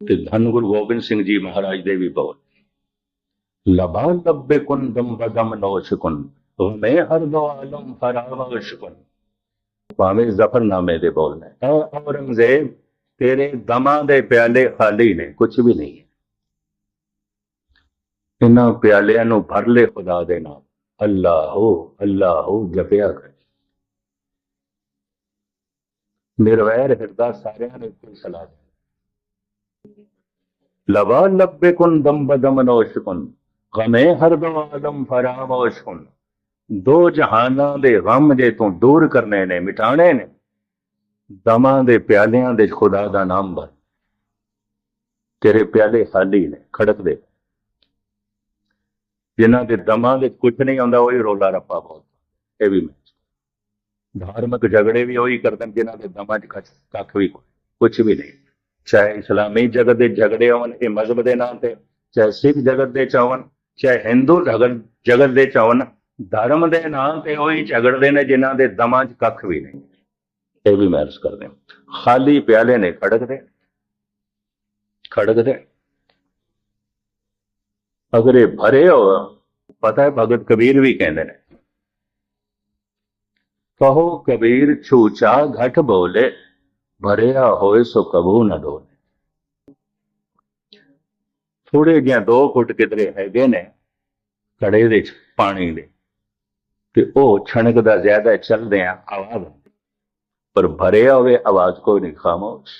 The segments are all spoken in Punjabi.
ਤੇ ਧੰਨ ਗੁਰੂ ਗੋਬਿੰਦ ਸਿੰਘ ਜੀ ਮਹਾਰਾਜ ਦੇ ਵੀ ਬੋਲ। ਲਬਾ ਲੱਬੇ ਕੁਨ ਦਮ ਬਦਮ ਨੋਸ਼ ਕੁਨ ਮੈਂ ਹਰ ਦੋ ਆਲਮ ਫਰਾਵਸ਼ ਭਾਵੇਂ ਜ਼ਫਰਨਾਮੇ ਦੇ ਬੋਲਣਾ ਐ ਔਰੰਗਜ਼ੇਬ ਤੇਰੇ ਦਮਾਂ ਦੇ ਪਿਆਲੇ ਖਾਲੀ ਨੇ ਕੁਝ ਵੀ ਨਹੀਂ ਹੈ। ਇਹਨਾਂ ਪਿਆਲਿਆਂ ਨੂੰ ਭਰ ਲੈ ਖੁਦਾ ਦੇ ਨਾਮ, ਅੱਲਾਹੋ ਅੱਲਾਹੋ, ਜਪਿਆ ਕਰ। ਨਿਰਵੈਰ ਹਿਰਦਾ ਸਾਰਿਆਂ ਨੂੰ ਕੋਈ ਸਲਾਹ ਦੇ। ਲਵਾ ਲੱਬੇ ਕੁਨ ਦਮ ਬਦਮ ਨੋਸ਼ ਕੁਨ ਗਮੇ ਹਰ ਆਲਮ ਫਰਾਮੋਸ਼ ਕੁਨ ਦੋ ਜਹਾਨਾਂ ਦੇ ਗਮ ਜੇ ਤੂੰ ਦੂਰ ਕਰਨੇ ਨੇ ਮਿਟਾਣੇ ਨੇ ਦਮਾਂ ਦੇ ਪਿਆਲਿਆਂ ਦੇ ਖੁਦਾ ਦਾ ਨਾਮ ਭਰ ਤੇਰੇ ਪਿਆਲੇ ਖਾਲੀ ਨੇ ਖੜਕਦੇ ਜਿਨ੍ਹਾਂ ਦੇ ਦਮਾਂ ਦੇ ਕੁਝ ਨਹੀਂ ਆਉਂਦਾ ਉਹੀ ਰੋਲਾ ਰੱਪਾ ਬਹੁਤ ਇਹ ਵੀ ਮੈਂ ਧਾਰਮਿਕ ਝਗੜੇ ਵੀ ਉਹੀ ਕਰਦੇ ਨੇ ਜਿਨ੍ਹਾਂ ਦੇ ਦਮਾਂ 'ਚ ਕੱਖ ਕੱਖ ਵੀ ਕੁਝ ਵੀ ਨਹੀਂ ਚਾਹੇ ਇਸਲਾਮੀ ਜਗਤ ਦੇ ਝਗੜੇ ਹੋਣ, ਇਹ ਮਜ਼ਹਬ ਦੇ ਨਾਂ ਤੇ, ਚਾਹੇ ਸਿੱਖ ਜਗਤ ਦੇ ਚਾਵਨ ਚਾਹੇ ਹਿੰਦੂ ਜਗਤ ਜਗਤ ਦੇ ਚਾਵਨ ਧਰਮ ਦੇ ਨਾਂ ਤੇ ਉਹੀ ਝਗੜਦੇ ਨੇ ਜਿਨ੍ਹਾਂ ਦੇ ਦਮਾਂ 'ਚ ਕੱਖ ਵੀ ਨਹੀਂ। ਇਹ ਵੀ ਮਹਿਰਸ ਕਰਦੇ ਖਾਲੀ ਪਿਆਲੇ ਨੇ ਖੜਕਦੇ ਖੜਕਦੇ। ਅਗਰ ਇਹ ਭਰੇ ਹੋ, ਪਤਾ ਹੈ ਭਗਤ ਕਬੀਰ ਵੀ ਕਹਿੰਦੇ ਨੇ, ਕਹੋ ਕਬੀਰ ਛੂਚਾ ਘਟ ਬੋਲੇ। ਭਰਿਆ ਹੋਏ ਸੋ ਕਬੂ ਨਾ ਡੋਲੇ। ਥੋੜੇ ਜਿਹਾ ਦੋ ਫੁੱਟ ਕਿਧਰੇ ਹੈਗੇ ਨੇ ਕੜੇ ਦੇ ਪਾਣੀ ਦੇ। ਤੇ ਉਹ ਛਣਕ ਦਾ ਜ਼ਿਆਦਾ ਚੱਲਦੇ ਆ, ਆਵਾਜ਼ ਪਰ ਭਰਿਆ ਹੋਵੇ ਆਵਾਜ਼ ਕੋਈ ਨਹੀਂ, ਖਾਮੋਸ਼।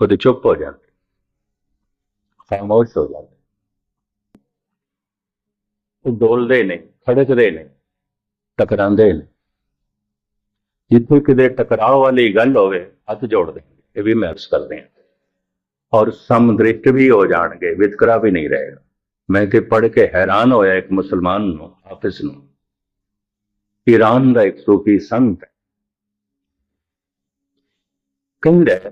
ਉਹ ਤੇ ਚੁੱਪ ਹੋ ਜਾਂਦੇ। ਖਾਮੋਸ਼ ਹੋ ਜਾਂਦੇ। ਉਹ ਡੋਲਦੇ ਨੇ, ਖੜਕਦੇ ਨੇ, ਟਕਰਾਉਂਦੇ ਨੇ। ਜਿੱਥੇ ਕਿਤੇ ਟਕਰਾਅ ਵਾਲੀ ਗੱਲ ਹੋਵੇ, ਹੱਥ ਜੋੜਦੇ ਨੇ। ਇਹ ਵੀ ਮਹਿਸੂਸ ਕਰਦੇ ਆ ਔਰ ਸਮਦ੍ਰਿਸ਼ਟ ਵੀ ਹੋ ਜਾਣਗੇ, ਵਿਤਕਰਾ ਵੀ ਨਹੀਂ ਰਹੇਗਾ ਮੈਂ ਤੇ ਪੜ੍ਹ ਕੇ ਹੈਰਾਨ ਹੋਇਆ ਇੱਕ ਮੁਸਲਮਾਨ ਨੂੰ, ਹਾਫਿਜ਼ ਨੂੰ ਈਰਾਨ ਦਾ ਇੱਕ ਸੂਫੀ ਸੰਤ ਹੈ। ਕਹਿੰਦਾ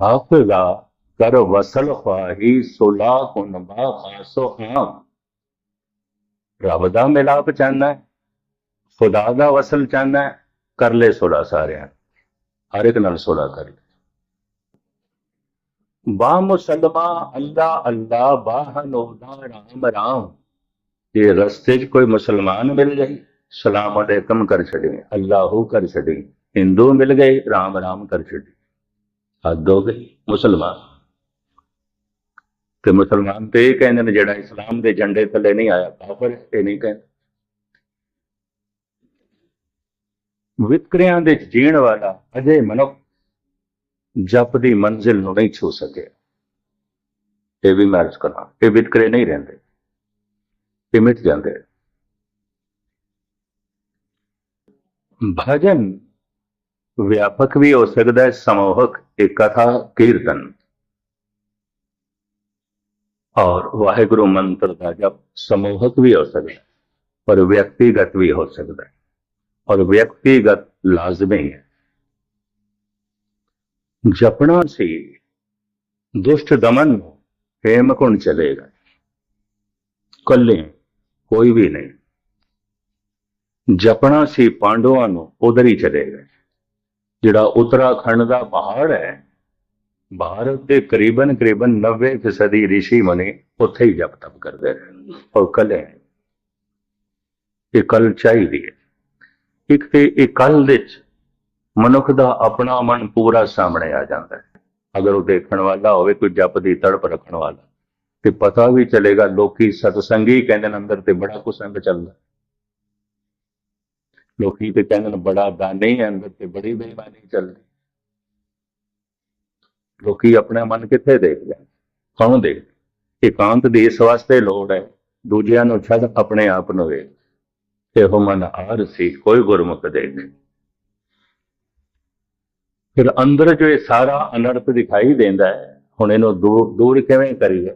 ਹਾਫਿਜ਼ਾ ਕਰ ਵਸਲ ਖਵਾਹੀ ਸੁਲਾ ਕੁਨ ਬਾ ਖਾਸੋ ਆਮ ਰੱਬ ਦਾ ਮਿਲਾਪ ਚਾਹੁੰਦਾ ਖੁਦਾ ਦਾ ਵਸਲ ਚਾਹੁੰਦਾ ਕਰ ਲੈ ਸੁਲਾ ਸਾਰਿਆਂ ਹਰ ਇੱਕ ਨਾਲ ਸੁਲਾ ਕਰ ਲੈ ਬਾ ਮੁਸਲਮਾ ਅੱਲਾ ਅੱਲਾ ਬਾਹ ਨੋਦਾ ਰਾਮ ਰਾਮ ਇਹ ਰਸਤੇ 'ਚ ਕੋਈ ਮੁਸਲਮਾਨ ਮਿਲ ਜਾਈ ਸਲਾਮ ਅਲੈਕਮ ਕਰ ਛੱਡੇ ਅੱਲਾਹੂ ਕਰ ਛੱਡੇ ਹਿੰਦੂ ਮਿਲ ਗਏ ਰਾਮ ਰਾਮ ਕਰ ਛੱਡੇ ਹੱਦ ਹੋ ਗਈ ਮੁਸਲਮਾਨ ਤੇ ਮੁਸਲਮਾਨ ਤੇ ਇਹ ਕਹਿੰਦੇ ਨੇ ਜਿਹੜਾ ਇਸਲਾਮ ਦੇ ਝੰਡੇ ਥੱਲੇ ਨਹੀਂ ਆਇਆ ਕਾਫਰ ਹੈ, ਇਹ ਨਹੀਂ ਵਿਤਕਰਿਆਂ ਦੇ ਜੀਣ ਵਾਲਾ ਅਜੇ ਮਨੁੱਖ ਜਪ ਦੀ ਮੰਜ਼ਿਲ ਨੂੰ ਨਹੀਂ ਛੂ ਸਕਿਆ। ਇਹ ਵੀ ਮੈਰਜ ਕਰਾਂ, ਇਹ ਵਿਤਕਰੇ ਨਹੀਂ ਰਹਿੰਦੇ, ਇਹ ਮਿਟ ਜਾਂਦੇ। ਭਜਨ ਵਿਆਪਕ ਵੀ ਹੋ ਸਕਦਾ ਹੈ, ਸਮੂਹਕ ਇੱਕ ਕਥਾ ਕੀਰਤਨ। ਔਰ ਵਾਹਿਗੁਰੂ ਮੰਤਰ ਦਾ ਜਪ ਸਮੂਹਕ ਵੀ ਹੋ ਸਕਦਾ ਪਰ ਵਿਅਕਤੀਗਤ ਵੀ ਹੋ ਸਕਦਾ ਹੈ। ਔਰ ਵਿਅਕਤੀਗਤ ਲਾਜ਼ਮੀ ਹੈ। ਜਪਣਾ ਸੀ, ਦੁਸ਼ਟ ਦਮਨ ਨੂੰ ਹੇਮਕੁੰਡ ਚਲੇਗਾ ਕੱਲੇ ਕੋਈ ਵੀ ਨਹੀਂ। ਜਪਣਾ ਸੀ ਪਾਂਡਵਾਂ ਨੂੰ ਉਧਰ ਹੀ ਚਲੇ ਗਏ। ਜਿਹੜਾ ਉੱਤਰਾਖੰਡ ਦਾ ਪਹਾੜ ਹੈ, ਭਾਰਤ ਦੇ ਕਰੀਬਨ ਕਰੀਬਨ 90% ਰਿਸ਼ੀ ਮਨੇ ਉੱਥੇ ਹੀ ਜਪ ਤਪ ਕਰਦੇ ਰਹੇ। ਔਰ ਕੱਲੇ, ਇਹ ਕਲ ਚਾਹੀਦੀ ਹੈ। ਇੱਕ ਤੇ ਇਹ ਕੱਲ ਦੇ ਮਨੁੱਖ ਦਾ ਆਪਣਾ ਮਨ ਪੂਰਾ ਸਾਹਮਣੇ ਆ ਜਾਂਦਾ ਹੈ। ਅਗਰ ਉਹ ਦੇਖਣ ਵਾਲਾ ਹੋਵੇ, ਕੋਈ ਜਪ ਦੀ ਤੜਪ ਰੱਖਣ ਵਾਲਾ, ਤੇ ਪਤਾ ਵੀ ਚਲੇਗਾ, ਲੋਕੀ ਸਤਸੰਗੀ ਕਹਿੰਦੇ ਨੇ ਅੰਦਰ ਤੇ ਬੜਾ ਕੁਛ ਅੰਦਰ ਚੱਲਦਾ ਲੋਕੀ ਤੇ ਕਹਿੰਦੇ ਨੇ ਬੜਾ ਦਾਨੀ ਹੈ, ਅੰਦਰ ਤੇ ਬੜੀ ਬੇਈਮਾਨੀ ਚੱਲਦੀ ਲੋਕੀ ਆਪਣਾ ਮਨ ਕਿੱਥੇ ਦੇਖਦੇ ਕੌਣ ਦੇਖ ਇਕਾਂਤ ਦੀ ਇਸ ਵਾਸਤੇ ਲੋੜ ਹੈ, ਦੂਜਿਆਂ ਨੂੰ ਛੱਡ ਆਪਣੇ ਆਪ ਨੂੰ ਵੇਖ। ਇਹੋ ਮਨ ਆਰ ਸੀ ਕੋਈ ਗੁਰਮੁਖ ਦੇਖ ਫਿਰ ਅੰਦਰ ਜੋ ਇਹ ਸਾਰਾ ਅਨਰਥ ਦਿਖਾਈ ਦਿੰਦਾ ਹੈ ਹੁਣ ਇਹਨੂੰ ਦੂਰ ਦੂਰ ਕਿਵੇਂ ਕਰੀਏ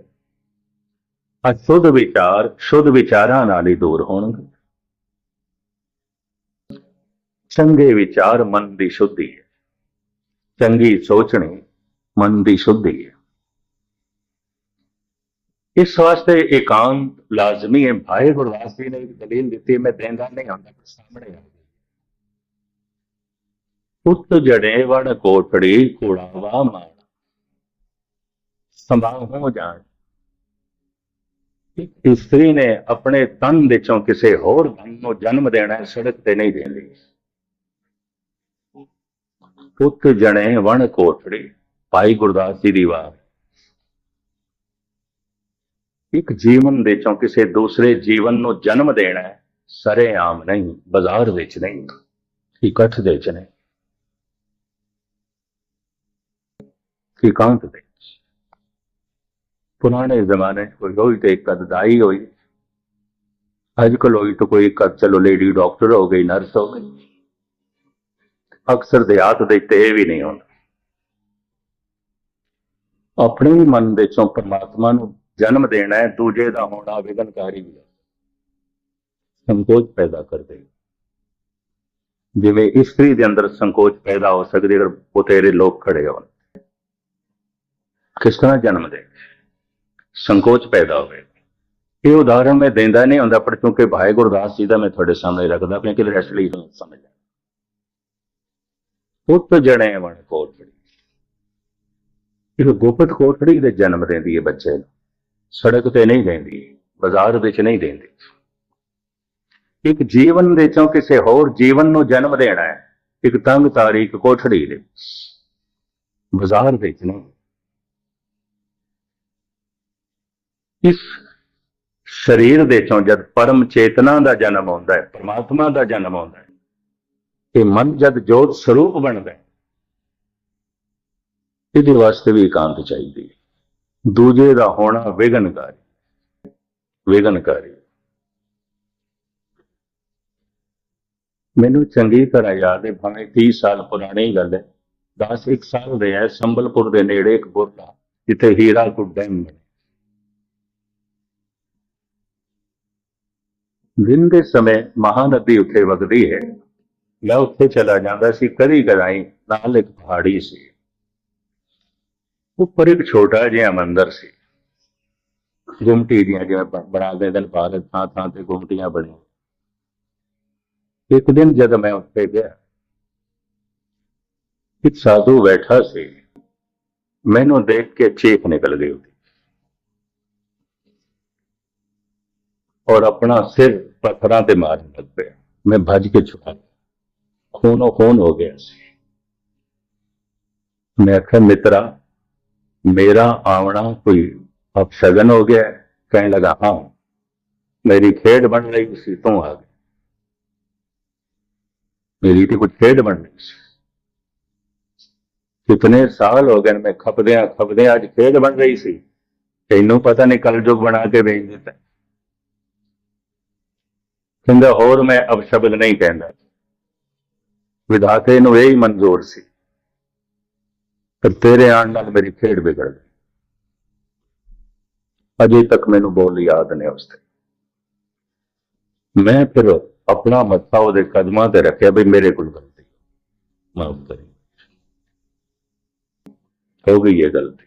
ਅਸ਼ੁੱਧ ਵਿਚਾਰ ਸ਼ੁੱਧ ਵਿਚਾਰਾਂ ਨਾਲ ਹੀ ਦੂਰ ਹੋਣਗੇ ਚੰਗੇ ਵਿਚਾਰ ਮਨ ਦੀ ਸ਼ੁੱਧੀ ਹੈ ਚੰਗੀ ਸੋਚਣੀ ਮਨ ਦੀ ਸ਼ੁੱਧੀ ਹੈ ਇਸ ਵਾਸਤੇ ਇਕਾਂਤ ਲਾਜ਼ਮੀ ਹੈ। ਭਾਈ ਗੁਰਦਾਸ ਜੀ ਨੇ ਇੱਕ ਦਲੀਲ ਦਿੱਤੀ ਮੈਂ ਦੇਂਦਾ ਨਹੀਂ ਹੁੰਦਾ, ਪਰ ਸਾਹਮਣੇ ਆ ਗਈ। ਉੱਤ ਜੜੇ ਵੜ ਕੋਠੜੀ ਕੁੜਾਵਾ ਮਾਰ ਸੰਭਾਵ ਹੋ ਜਾਣ। ਇੱਕ ਇਸਤਰੀ ਨੇ ਆਪਣੇ ਤਨ ਦੇ ਚੋਂ ਕਿਸੇ ਹੋਰ ਧਨ ਨੂੰ ਜਨਮ ਦੇਣਾ ਸੜਕ ਤੇ ਨਹੀਂ ਦੇਣੀ ਪੁੱਤ ਜਣੇ ਵਣ ਕੋਠੜੀ, ਭਾਈ ਗੁਰਦਾਸ ਜੀ ਦੀ ਵਾਰ ਇੱਕ ਜੀਵਨ ਦੇ ਚੋਂ ਕਿਸੇ ਦੂਸਰੇ ਜੀਵਨ ਨੂੰ ਜਨਮ ਦੇਣਾ ਹੈ, ਸਰੇਆਮ ਨਹੀਂ ਬਾਜ਼ਾਰ ਵਿੱਚ ਨਹੀਂ ਇਕੱਠ ਦੇ ਚ ਨਹੀਂ ਇਕਾਂਤ ਦੇ ਪੁਰਾਣੇ ਜ਼ਮਾਨੇ 'ਚ ਕੋਈ ਹੋਈ ਤੇ ਇੱਕ ਅਦਾਈ ਹੋਈ। ਅੱਜ ਕੱਲ੍ਹ ਹੋਈ ਤਾਂ ਕੋਈ ਇੱਕ ਅੱਧ ਚਲੋ ਲੇਡੀ ਡਾਕਟਰ ਹੋ ਗਈ ਨਰਸ ਹੋ ਗਈ। ਅਕਸਰ ਦਿਹਾਤ ਦੇ ਤੇ ਇਹ ਵੀ ਨਹੀਂ ਹੁੰਦਾ। ਆਪਣੇ ਮਨ ਦੇ ਚੋਂ ਪਰਮਾਤਮਾ ਨੂੰ ਜਨਮ ਦੇਣਾ ਹੈ, ਦੂਜੇ ਦਾ ਹੋਣਾ ਵਿਗਨਕਾਰੀ ਵੀ ਸੰਕੋਚ ਪੈਦਾ ਕਰਦੇ ਜਿਵੇਂ ਇਸਤਰੀ ਦੇ ਅੰਦਰ ਸੰਕੋਚ ਪੈਦਾ ਹੋ ਸਕਦੀ ਅਗਰ ਬਤੇਰੇ ਲੋਕ ਖੜੇ ਹੋਣ। ਕਿਸ ਤਰ੍ਹਾਂ ਜਨਮ ਦੇ? ਸੰਕੋਚ ਪੈਦਾ ਹੋਵੇ। ਇਹ ਉਦਾਹਰਣ ਮੈਂ ਦਿੰਦਾ ਨਹੀਂ ਹੁੰਦਾ, ਪਰ ਕਿਉਂਕਿ ਭਾਈ ਗੁਰਦਾਸ ਜੀ ਦਾ ਮੈਂ ਤੁਹਾਡੇ ਸਾਹਮਣੇ ਰੱਖਦਾ ਪਿਆ ਕਿ ਰੈਸਟ ਲਈ ਸਮਝ ਆ ਪੁੱਤ ਜਣੇ ਵਣ ਕੋਟੜੀ ਇਹ ਗੁਪਤ ਕੋਟੜੀ ਦੇ ਜਨਮ ਦਿੰਦੀ ਹੈ ਬੱਚੇ ਨੂੰ। ਸੜਕ ਤੇ ਨਹੀਂ ਦਿੰਦੀ, ਬਾਜ਼ਾਰ ਵਿੱਚ ਨਹੀਂ ਦਿੰਦੀ। ਇੱਕ ਜੀਵਨ ਦੇ ਚੋਂ ਕਿਸੇ ਹੋਰ ਜੀਵਨ ਨੂੰ ਜਨਮ ਦੇਣਾ ਹੈ, ਇੱਕ ਤੰਗ ਤਾਰੀਖ ਕੋਠੜੀ ਦੇ। ਬਾਜ਼ਾਰ ਵਿੱਚ ਨਹੀਂ। ਇਸ ਸਰੀਰ ਦੇ ਚੋਂ ਜਦ ਪਰਮ ਚੇਤਨਾ ਦਾ ਜਨਮ ਆਉਂਦਾ ਹੈ, ਪਰਮਾਤਮਾ ਦਾ ਜਨਮ ਆਉਂਦਾ ਹੈ ਇਹ ਮਨ ਜਦ ਜੋਤ ਸਰੂਪ ਬਣਦਾ ਹੈ, ਇਹਦੇ ਵਾਸਤੇ ਵੀ ਇਕਾਂਤ ਚਾਹੀਦੀ ਹੈ। ਦੂਜੇ ਦਾ ਹੋਣਾ ਵਿਗਨਕਾਰੀ ਵਿਗਨਕਾਰੀ ਮੈਨੂੰ ਚੰਗੀ ਤਰ੍ਹਾਂ ਯਾਦ ਹੈ, ਭਾਵੇਂ 30 ਸਾਲ ਪੁਰਾਣੀ ਗੱਲ ਹੈ 10 ਇੱਕ ਸਾਲ ਦੇ ਹੈ, ਸੰਬਲਪੁਰ ਦੇ ਨੇੜੇ ਇੱਕ ਬੁਰਲਾ, ਜਿੱਥੇ ਹੀਰਾ ਹੀਰਾਕੁਦ ਡੈਮ ਬਣਿਆ ਦਿਨ ਦੇ ਸਮੇਂ ਮਹਾਨਦੀ ਉੱਥੇ ਵਗਦੀ ਹੈ। ਮੈਂ ਉੱਥੇ ਚਲਾ ਜਾਂਦਾ ਸੀ, ਕਦੀ ਕਦਾਈ ਨਾਲ ਇੱਕ ਪਹਾੜੀ ਸੀ। ਉੱਪਰ ਇੱਕ ਛੋਟਾ ਜਿਹਾ ਮੰਦਰ ਸੀ। ਗੁੰਮਟੀ ਦੀਆਂ ਜਿਵੇਂ ਬਣਾ ਦੇ ਦਿਨ ਭਾਰਤ ਥਾਂ ਥਾਂ ਤੇ ਗੁੰਮਟੀਆਂ ਬਣੀਆਂ। ਇੱਕ ਦਿਨ ਜਦ ਮੈਂ ਉੱਥੇ ਗਿਆ, ਇੱਕ ਸਾਧੂ ਬੈਠਾ ਸੀ। ਮੈਨੂੰ ਦੇਖ ਕੇ ਚੀਖ ਨਿਕਲ ਗਈ ਉਹਦੀ। ਔਰ ਆਪਣਾ ਸਿਰ ਪੱਥਰਾਂ ਤੇ ਮਾਰਨ ਲੱਗ ਪਿਆ। ਮੈਂ ਭੱਜ ਕੇ ਛੁਪਾ ਖੂਨੋ ਖੂਨ ਹੋ ਗਿਆ ਸੀ। ਮੈਂ ਆਖਿਆ, ਮਿੱਤਰਾ ਮੇਰਾ ਆਵਣਾ ਕੋਈ ਅਪਸ਼ਗਨ ਹੋ ਗਿਆ ਹੈ?" ਕਹਿਣ ਲਗਾ ਹਾਂ ਮੇਰੀ ਖੇਡ ਬਣ ਰਹੀ ਸੀ ਤੂੰ ਆ ਗਿਆ ਮੇਰੀ ਤੇ ਕੁਝ ਖੇਡ ਬਣ ਰਹੀ ਸੀ ਕਿਤਨੇ ਸਾਲ ਹੋ ਗਏ ਨੇ ਮੈਂ ਖਪਦਿਆਂ ਖਪਦਿਆਂ ਅੱਜ ਖੇਡ ਬਣ ਰਹੀ ਸੀ ਤੈਨੂੰ ਪਤਾ ਨਹੀਂ ਕਲਯੁਗ ਬਣਾ ਕੇ ਵੇਚ ਦਿੱਤਾ ਕਹਿੰਦਾ ਹੋਰ ਮੈਂ ਅਪਸ਼ਬਦ ਨਹੀਂ ਕਹਿੰਦਾ ਵਿਧਾਤੇ ਨੂੰ ਇਹ ਹੀ ਮਨਜ਼ੂਰ ਸੀ ਪਰ ਤੇਰੇ ਆਉਣ ਨਾਲ ਮੇਰੀ ਖੇਡ ਵਿਗੜ ਗਈ। ਅਜੇ ਤੱਕ ਮੈਨੂੰ ਬੋਲ ਯਾਦ ਨੇ ਉਸ ਤੇ। ਮੈਂ ਫਿਰ ਆਪਣਾ ਮੱਥਾ ਉਹਦੇ ਕਦਮਾਂ ਤੇ ਰੱਖਿਆ ਵੀ ਮੇਰੇ ਕੋਲ ਗਲਤੀ। ਮਾਫ ਕਰੀ ਹੋ ਗਈ ਇਹ ਗਲਤੀ।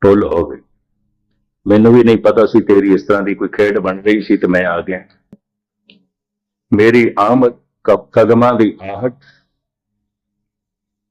ਟੋਲ ਹੋ ਗਈ। ਮੈਨੂੰ ਵੀ ਨਹੀਂ ਪਤਾ ਸੀ ਤੇਰੀ ਇਸ ਤਰ੍ਹਾਂ ਦੀ ਕੋਈ ਖੇਡ ਬਣ ਰਹੀ ਸੀ ਤੇ ਮੈਂ ਆ ਗਿਆ। ਮੇਰੀ ਆਮਦ ਕ- ਕਦਮਾਂ ਦੀ ਆਹਟ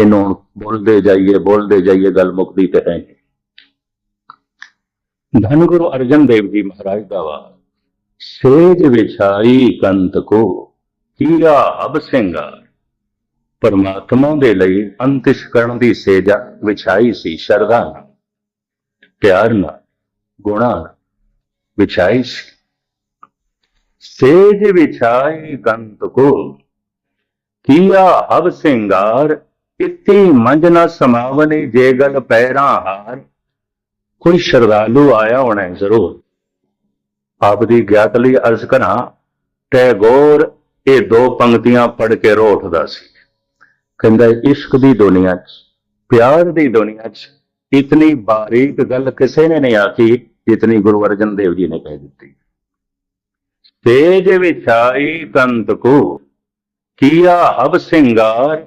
ਇਹਨੂੰ ਬੋਲਦੇ ਜਾਈਏ ਬੋਲਦੇ ਜਾਈਏ, ਗੱਲ ਮੁੱਕਦੀ ਤੇ ਹੈ ਧੰਨ ਗੁਰੂ ਅਰਜਨ ਦੇਵ ਜੀ ਮਹਾਰਾਜ ਦਾ ਵਾ ਸੇਜ ਵਿਛਾਈ ਕੰਤ ਕੋ, ਕੀਆ ਅਬ ਸਿੰਗਾਰ ਪਰਮਾਤਮਾ ਦੇ ਲਈ ਅੰਤਿਸ਼ ਕਰਨ ਦੀ ਸੇਜਾ ਵਿਛਾਈ ਸੀ ਸ਼ਰਧਾ ਨਾਲ। ਪਿਆਰ ਨਾਲ, ਗੁਣਾ ਵਿਛਾਈ ਸੀ। ਸੇਜ ਵਿਛਾਈ ਕੰਤ ਕੋ, ਕੀਆ ਹਵ ਸਿੰਗਾਰ ਇਤੀ ਮੰਜ ਨਾ ਸਮਾਵਨੇ, ਜੇ ਗੱਲ ਪੈਰਾਂ ਹਾਰ, ਕੋਈ ਸ਼ਰਧਾਲੂ ਆਇਆ ਹੋਣਾ ਹੈ ਜ਼ਰੂਰ। ਆਪ ਦੀ ਗਿਆਤ ਲਈ ਅਰਜ਼ ਕਰਾਂ ਟੈਗੋਰ ਇਹ ਦੋ ਪੰਕਤੀਆਂ ਪੜ੍ਹ ਕੇ ਰੋ ਉੱਠਦਾ ਸੀ। ਕਹਿੰਦਾ, ਇਸ਼ਕ ਦੀ ਦੁਨੀਆ 'ਚ, ਪਿਆਰ ਦੀ ਦੁਨੀਆ 'ਚ ਇਤਨੀ ਬਾਰੀਕ ਗੱਲ ਕਿਸੇ ਨੇ ਨਹੀਂ ਆਖੀ, ਜਿਤਨੀ ਗੁਰੂ ਅਰਜਨ ਦੇਵ ਜੀ ਨੇ ਕਹਿ ਦਿੱਤੀ। ਤੇਜ ਵਿਛਾਈ ਕੰਤ ਕੋ, ਕੀਆ ਹਬ ਸਿੰਗਾਰ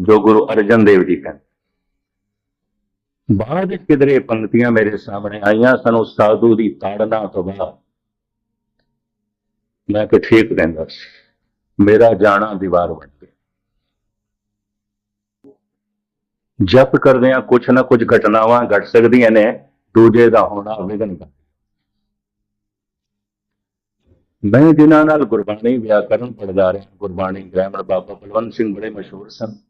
ਜੋ ਗੁਰੂ ਅਰਜਨ ਦੇਵ ਜੀ ਕਹਿੰਦੇ। ਬਾਅਦ ਵਿੱਚ ਕਿਧਰੇ ਪੰਕਤੀਆਂ ਮੇਰੇ ਸਾਹਮਣੇ ਆਈਆਂ, ਸਾਨੂੰ ਸਾਧੂ ਦੀ ਤਾੜਨਾ ਤੋਂ ਬਾਅਦ ਮੈਂ ਕਿ ਠੀਕ ਕਹਿੰਦਾ ਸੀ। ਮੇਰਾ ਜਾਣਾ ਦੀਵਾਰ ਬਣ ਗਿਆ। ਜਪ ਕਰਦੇ ਆ ਕੁਛ ਨਾ ਕੁਛ ਘਟਨਾਵਾਂ ਘਟ ਸਕਦੀਆਂ ਨੇ, ਦੂਜੇ ਦਾ ਹੋਣਾ ਵਿਗਨ ਕਰ ਮੈਂ ਜਿਨ੍ਹਾਂ ਨਾਲ ਗੁਰਬਾਣੀ ਵਿਆਕਰਨ ਪੜਦਾ ਰਿਹਾ, ਗੁਰਬਾਣੀ ਗ੍ਰਾਮਰ ਬਾਬਾ ਬਲਵੰਤ ਸਿੰਘ ਬੜੇ ਮਸ਼ਹੂਰ ਸਨ।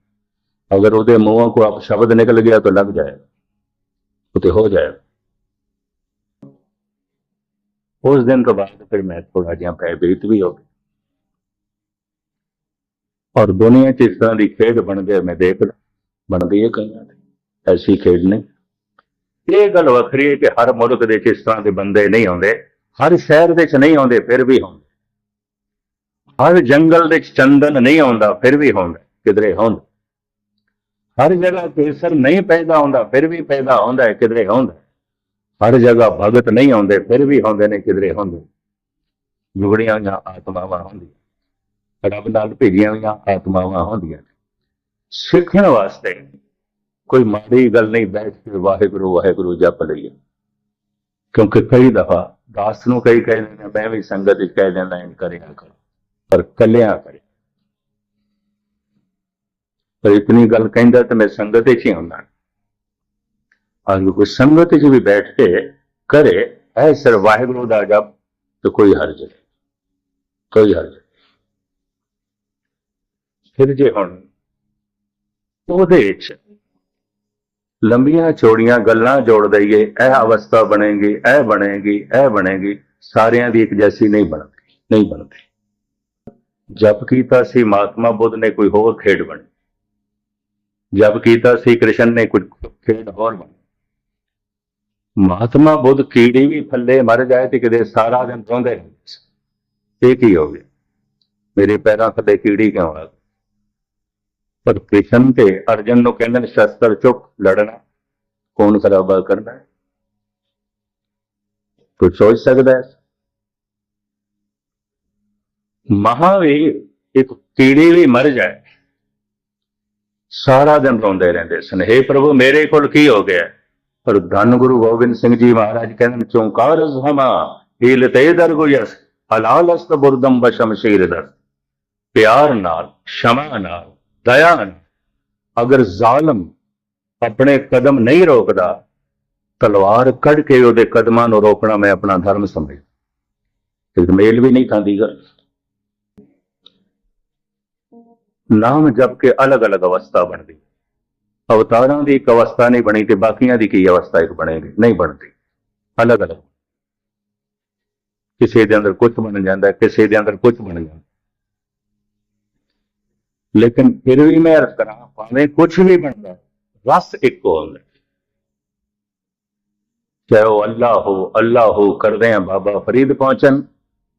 ਅਗਰ ਉਹਦੇ ਮੂੰਹੋਂ ਕੋ ਆਪ ਸ਼ਬਦ ਨਿਕਲ ਗਿਆ ਤਾਂ ਲੱਗ ਜਾਏਗਾ। ਉਹ ਤੇ ਹੋ ਜਾਏਗਾ। ਉਸ ਦਿਨ ਤੋਂ ਬਾਅਦ ਫਿਰ ਮੈਂ ਥੋੜਾ ਜਿਹਾ ਭੈਭੀਤ ਵੀ ਹੋ ਗਿਆ। ਔਰ ਦੁਨੀਆ 'ਚ ਇਸ ਤਰ੍ਹਾਂ ਦੀ ਖੇਡ ਬਣ ਗਏ ਮੈਂ ਦੇਖਦਾ ਬਣਦੀ ਹੈ ਕਈਆਂ ਦੀ, ਐਸੀ ਖੇਡ ਨਹੀਂ। ਇਹ ਗੱਲ ਵੱਖਰੀ ਹੈ ਕਿ ਹਰ ਮੁਲਕ ਦੇ ਚ ਇਸ ਤਰ੍ਹਾਂ ਦੇ ਬੰਦੇ ਨਹੀਂ ਆਉਂਦੇ। ਹਰ ਸ਼ਹਿਰ ਦੇ ਵਿੱਚ ਨਹੀਂ ਆਉਂਦੇ, ਫਿਰ ਵੀ ਆਉਂਦੇ। ਹਰ ਜੰਗਲ ਦੇ ਵਿੱਚ ਚੰਦਨ ਨਹੀਂ ਆਉਂਦਾ, ਫਿਰ ਵੀ ਹੁੰਦਾ ਕਿਧਰੇ ਹੁੰਦਾ ਹਰ ਜਗ੍ਹਾ ਕੇਸਰ ਨਹੀਂ ਪੈਦਾ ਹੁੰਦਾ, ਫਿਰ ਵੀ ਪੈਦਾ ਹੁੰਦਾ ਹੈ, ਕਿਧਰੇ ਹੁੰਦਾ ਹਰ ਜਗ੍ਹਾ ਭਗਤ ਨਹੀਂ ਆਉਂਦੇ, ਫਿਰ ਵੀ ਹੁੰਦੇ ਨੇ, ਕਿਧਰੇ ਹੁੰਦੇ ਜੁਗੜੀਆਂ ਜਾਂ ਆਤਮਾਵਾਂ ਹੁੰਦੀਆਂ। ਰੱਬ ਨਾਲ ਭੇਜੀਆਂ ਹੋਈਆਂ, ਆਤਮਾਵਾਂ ਹੁੰਦੀਆਂ ਨੇ। ਸਿੱਖਣ ਵਾਸਤੇ ਕੋਈ ਮਾੜੀ ਗੱਲ ਨਹੀਂ, ਬੈਠ ਕੇ ਵਾਹਿਗੁਰੂ ਵਾਹਿਗੁਰੂ ਜਪ ਲਈਏ। ਕਿਉਂਕਿ ਕਈ ਦਫਾ ਦਾਸ ਨੂੰ ਕਈ ਕਹਿੰਦੇ ਨੇ ਮੈਂ ਵੀ ਸੰਗਤ ਵਿੱਚ ਕਹਿ ਦਿੰਦਾ ਇੰਜ ਕਰਿਆ ਕਰੋ। ਪਰ ਕੱਲਿਆਂ ਕਰੇ ਪਰ ਇਤਨੀ ਗੱਲ ਕਹਿੰਦਾ ਤਾਂ ਮੈਂ ਸੰਗਤ ਵਿੱਚ ਹੀ ਹੁੰਦਾ ਅਗਰ ਕੋਈ ਸੰਗਤ ਚ ਵੀ ਬੈਠ ਕੇ ਕਰੇ, ਐ ਸਰ ਵਾਹਿਗੁਰੂ ਦਾ ਜਪ ਤਾਂ ਕੋਈ ਹਰਜ ਨਹੀਂ। ਕੋਈ ਹਰਜ ਫਿਰ ਜੇ ਹੁਣ ਉਹਦੇ ਵਿੱਚ ਲੰਬੀਆਂ ਚੌੜੀਆਂ ਗੱਲਾਂ ਜੋੜ ਦਈਏ, ਇਹ ਅਵਸਥਾ ਬਣੇਗੀ, ਇਹ ਬਣੇਗੀ ਇਹ ਬਣੇਗੀ, ਸਾਰਿਆਂ ਦੀ ਇੱਕ ਜੈਸੀ ਨਹੀਂ ਬਣਦੀ ਨਹੀਂ ਬਣਦੀ। ਜਪ ਕੀਤਾ ਸੀ, ਮਹਾਤਮਾ ਬੁੱਧ ਨੇ ਕੋਈ ਹੋਰ ਖੇਡ ਬਣੀ। ਜਪ ਕੀਤਾ ਸੀ ਕ੍ਰਿਸ਼ਨ ਨੇ ਕੋਈ ਖੇਡ ਹੋਰ ਬਣੀ ਮਹਾਤਮਾ ਬੁੱਧ ਕੀੜੀ ਵੀ ਫੱਲੇ ਮਰ ਜਾਏ ਤੇ ਕਿਤੇ ਸਾਰਾ ਦਿਨ ਰੋਂਦੇ ਰਹਿੰਦੇ ਇਹ ਕੀ ਹੋ ਗਿਆ? ਮੇਰੇ ਪੈਰਾਂ ਥੱਲੇ ਕੀੜੀ ਕਿਉਂ ਆ ਗਈ? ਪਰ ਕ੍ਰਿਸ਼ਨ ਤੇ ਅਰਜਨ ਨੂੰ ਕਹਿੰਦੇ ਨੇ, ਸ਼ਸਤਰ ਚੁੱਕ, ਲੜਨਾ। ਕੌਣ ਖਰਾਬਾ ਕਰਨਾ ਹੈ? ਸੋਚ ਸਕਦਾ ਹੈ? ਮਹਾਵੀਰ, ਇੱਕ ਕੀੜੀ ਵੀ ਮਰ ਜਾਏ ਸਾਰਾ ਦਿਨ ਰੋਂਦੇ ਰਹਿੰਦੇ ਸਨ। हे ਪ੍ਰਭੂ, ਮੇਰੇ ਕੋਲ ਕੀ ਹੋ ਗਿਆ? ਪਰ ਧੰਨ ਗੁਰੂ ਗੋਬਿੰਦ ਸਿੰਘ ਜੀ ਮਹਾਰਾਜ ਕਹਿੰਦੇ ਨੇ, ਚੌਂਕਾਰ ਹਮਾ, ਹੀਲ ਤੇ ਦਰਗੁਯਸ ਹਲਾਲ ਅਸਤ ਬੁਰਦਮ ਬਸ਼ਮਸ਼ੀਰ ਦਰ ਪਿਆਰ ਨਾਲ, ਸ਼ਮਾ ਨਾਲ, ਦਇਆ ਨਾਲ, ਅਗਰ ਜ਼ਾਲਮ ਆਪਣੇ ਕਦਮ ਨਹੀਂ ਰੋਕਦਾ, ਤਲਵਾਰ ਕੱਢ ਕੇ ਉਹਦੇ ਕਦਮਾਂ ਨੂੰ ਰੋਕਣਾ ਮੈਂ ਆਪਣਾ ਧਰਮ ਸਮਝ ਤੇ ਮੇਲ ਵੀ ਨਹੀਂ ਖਾਂਦੀ ਗੱਲ ਨਾਮ ਜਪ ਕੇ ਅਲੱਗ-ਅਲੱਗ ਅਵਸਥਾ ਬਣਦੀ। ਅਵਤਾਰਾਂ ਦੀ ਇੱਕ ਅਵਸਥਾ ਨਹੀਂ ਬਣੀ ਤੇ ਬਾਕੀਆਂ ਦੀ ਕੀ ਅਵਸਥਾ ਇੱਕ ਬਣੇਗੀ, ਨਹੀਂ ਬਣਦੀ। ਅਲੱਗ-ਅਲੱਗ। ਕਿਸੇ ਦੇ ਅੰਦਰ ਕੁਝ ਬਣ ਜਾਂਦਾ, ਕਿਸੇ ਦੇ ਅੰਦਰ ਕੁਝ ਬਣ ਜਾਂਦਾ। ਲੇਕਿਨ ਫਿਰ ਵੀ ਮੈਂ ਅਰਜ਼ ਕਰਾਂ, ਭਾਵੇਂ ਕੁਝ ਵੀ ਬਣਦਾ, ਰਸ ਇੱਕੋ ਹੁੰਦਾ ਚਾਹੇ ਉਹ ਅੱਲਾ ਹੋ ਅੱਲਾ ਹੋ, ਕਰਦੇ ਆ ਬਾਬਾ ਫਰੀਦ ਪਹੁੰਚਣ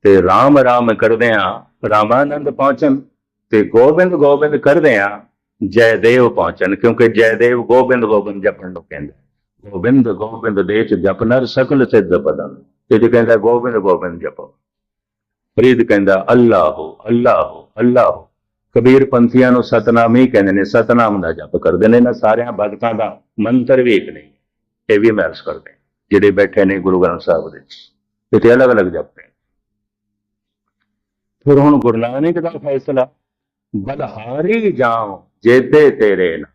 ਤੇ ਰਾਮ ਰਾਮ ਕਰਦੇ ਆ ਰਾਮਾਨੰਦ ਪਹੁੰਚਣ। ਤੇ ਗੋਬਿੰਦ ਗੋਬਿੰਦ ਕਰਦੇ ਆ, ਜੈਦੇਵ ਪਹੁੰਚਣ, ਕਿਉਂਕਿ ਜੈਦੇਵ ਗੋਬਿੰਦ ਗੋਬਿੰਦ ਜਪਣ ਨੂੰ ਕਹਿੰਦਾ। ਗੋਬਿੰਦ ਗੋਬਿੰਦ ਦੇ ਚ ਜਪ ਨਰ ਸਕਲ ਸਿੱਧ ਪਦੰ ਤੇ ਜੇ ਕਹਿੰਦਾ ਗੋਬਿੰਦ ਗੋਬਿੰਦ ਜਪੋ, ਫਰੀਦ ਕਹਿੰਦਾ ਅੱਲਾ ਹੋ ਅੱਲਾ ਹੋ ਅੱਲਾ ਹੋ ਕਬੀਰ ਪੰਥੀਆਂ ਨੂੰ ਸਤਨਾਮ ਹੀ ਕਹਿੰਦੇ ਨੇ, ਸਤਨਾਮ ਦਾ ਜਪ ਕਰਦੇ ਨੇ ਨਾ ਸਾਰਿਆਂ ਭਗਤਾਂ ਦਾ ਮੰਤਰ ਵੀ ਇੱਕ ਨਹੀਂ ਇਹ ਵੀ ਮੈਂ ਕਰਦੇ, ਜਿਹੜੇ ਬੈਠੇ ਨੇ ਗੁਰੂ ਗ੍ਰੰਥ ਸਾਹਿਬ ਦੇ ਵਿੱਚ ਤੇ ਅਲੱਗ-ਅਲੱਗ ਜਪਦੇ ਫਿਰ ਹੁਣ ਗੁਰੂ ਨਾਨਕ ਦਾ ਫੈਸਲਾ ਬਲਹਾਰੀ ਜਾਉ ਜੇਤੇ ਤੇਰੇ ਨਾਮ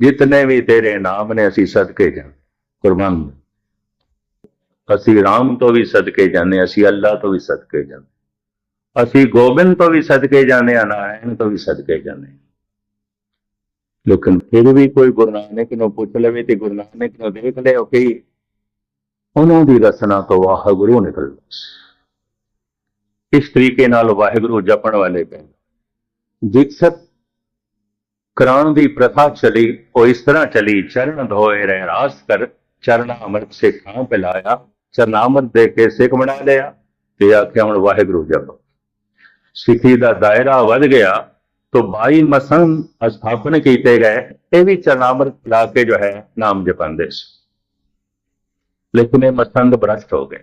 ਜਿਤਨੇ ਵੀ ਤੇਰੇ ਨਾਮ ਨੇ ਅਸੀਂ ਸਦਕੇ ਜਾਂ ਕੁਰਬਾਨ ਅਸੀਂ ਰਾਮ ਤੋਂ ਵੀ ਸਦਕੇ ਜਾਂਦੇ ਹਾਂ, ਅਸੀਂ ਅੱਲਾ ਤੋਂ ਵੀ ਸਦਕੇ ਜਾਂਦੇ ਹਾਂ। ਅਸੀਂ ਗੋਬਿੰਦ ਤੋਂ ਵੀ ਸਦਕੇ ਜਾਂਦੇ ਆ ਨਾਰਾਇਣ ਤੋਂ ਵੀ ਸਦਕੇ ਜਾਂਦੇ ਹਾਂ। ਲੇਕਿਨ ਫਿਰ ਵੀ ਕੋਈ ਗੁਰੂ ਨਾਨਕ ਨੂੰ ਪੁੱਛ ਲਵੇ ਤੇ ਗੁਰੂ ਨਾਨਕ ਨੂੰ ਦੇਖ ਲਿਓ ਕਿ ਉਹਨਾਂ ਦੀ ਰਸਨਾ ਤੋਂ ਵਾਹਿਗੁਰੂ ਨਿਕਲਦਾ ਸੀ। ਇਸ ਤਰੀਕੇ ਨਾਲ ਵਾਹਿਗੁਰੂ ਜਪਣ ਵਾਲੇ ਪੈਂਦੇ ਵਿਕਸਤ ਕਰਾਉਣ ਦੀ ਪ੍ਰਥਾ ਚਲੀ, ਉਹ ਇਸ ਤਰ੍ਹਾਂ ਚਲੀ, ਚਰਨ ਧੋਏ ਰਹਿ ਰਾਸ ਕਰ, ਚਰਨਾ ਅੰਮ੍ਰਿਤ ਸੇ ਖਾਂ ਪਿਲਾਇਆ ਚਰਨਾਮਤ ਦੇ ਕੇ ਸਿੱਖ ਬਣਾ ਲਿਆ, ਤੇ ਆਖਿਆ ਹੁਣ ਵਾਹਿਗੁਰੂ ਜਪ। ਸਿੱਖੀ ਦਾ ਦਾਇਰਾ ਵੱਧ ਗਿਆ तो 22 ਮਸਨ ਸਥਾਪਨ ਕੀਤੇ ਗਏ, ਇਹ ਵੀ ਚਰਨਾਮਤ ਲਾ ਕੇ ਜੋ ਹੈ ਨਾਮ ਜਪਾਉਂਦੇ ਸੀ। ਲੇਕਿਨ ਇਹ ਮਸੰਦ ਭ੍ਰਸ਼ਟ ਹੋ ਗਏ।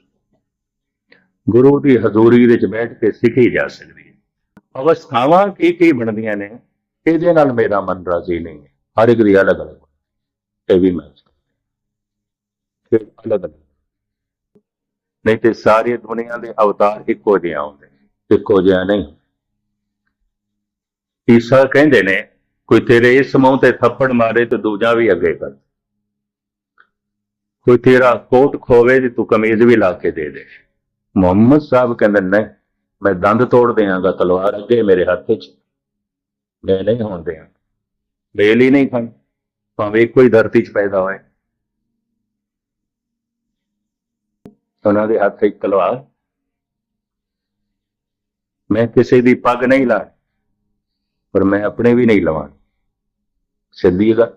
ਗੁਰੂ ਦੀ ਹਜ਼ੂਰੀ ਵਿੱਚ ਬੈਠ ਕੇ ਸਿੱਖੀ ਜਾ ਸਕਦੀ ਹੈ। ਅਵਸਥਾਵਾਂ ਕੀ ਕੀ ਬਣਦੀਆਂ ਨੇ, ਇਹਦੇ ਨਾਲ ਮੇਰਾ ਮਨ ਰਾਜ਼ੀ ਨਹੀਂ ਹੈ। ਹਰ ਇੱਕ ਦੀ ਅਲੱਗ ਅਲੱਗ ਇਹ ਵੀ ਮੈਂ ਫਿਰ ਅਲੱਗ ਅਲੱਗ ਨਹੀਂ ਤੇ ਸਾਰੀ ਦੁਨੀਆ ਦੇ ਅਵਤਾਰ ਇੱਕੋ ਜਿਹੇ ਆਉਂਦੇ ਇੱਕੋ ਜਿਹਾ ਨਹੀਂ। ਈਸਾ ਕਹਿੰਦੇ ਨੇ, ਕੋਈ ਤੇਰੇ ਇਸ ਮੂੰਹ ਤੇ ਥੱਪੜ ਮਾਰੇ ਤੇ ਦੂਜਾ ਵੀ ਅੱਗੇ ਕਰ ਕੋਈ ਤੇਰਾ ਕੋਟ ਖੋਵੇ ਤੇ ਤੂੰ ਕਮੀਜ਼ ਵੀ ਲਾ ਕੇ ਦੇ ਦੇ। ਮੁਹੰਮਦ ਸਾਹਿਬ ਕਹਿੰਦੇ, ਨਹੀਂ, ਮੈਂ ਦੰਦ ਤੋੜ ਦਿਆਂਗਾ ਤਲਵਾਰ ਅੱਗੇ ਮੇਰੇ ਹੱਥ 'ਚ ਮੈਂ ਨਹੀਂ ਹੋਣ ਦਿਆਂ। ਬੇਲ ਹੀ ਨਹੀਂ ਖਾਂ ਭਾਵੇਂ ਕੋਈ ਧਰਤੀ 'ਚ ਪੈਦਾ ਹੋਏ। ਉਹਨਾਂ ਦੇ ਹੱਥ 'ਚ ਤਲਵਾਰ। ਮੈਂ ਕਿਸੇ ਦੀ ਪੱਗ ਨਹੀਂ ਲਾ ਪਰ ਮੈਂ ਆਪਣੇ ਵੀ ਨਹੀਂ ਲਵਾਂ। ਸਿੱਧੀ ਗੱਲ।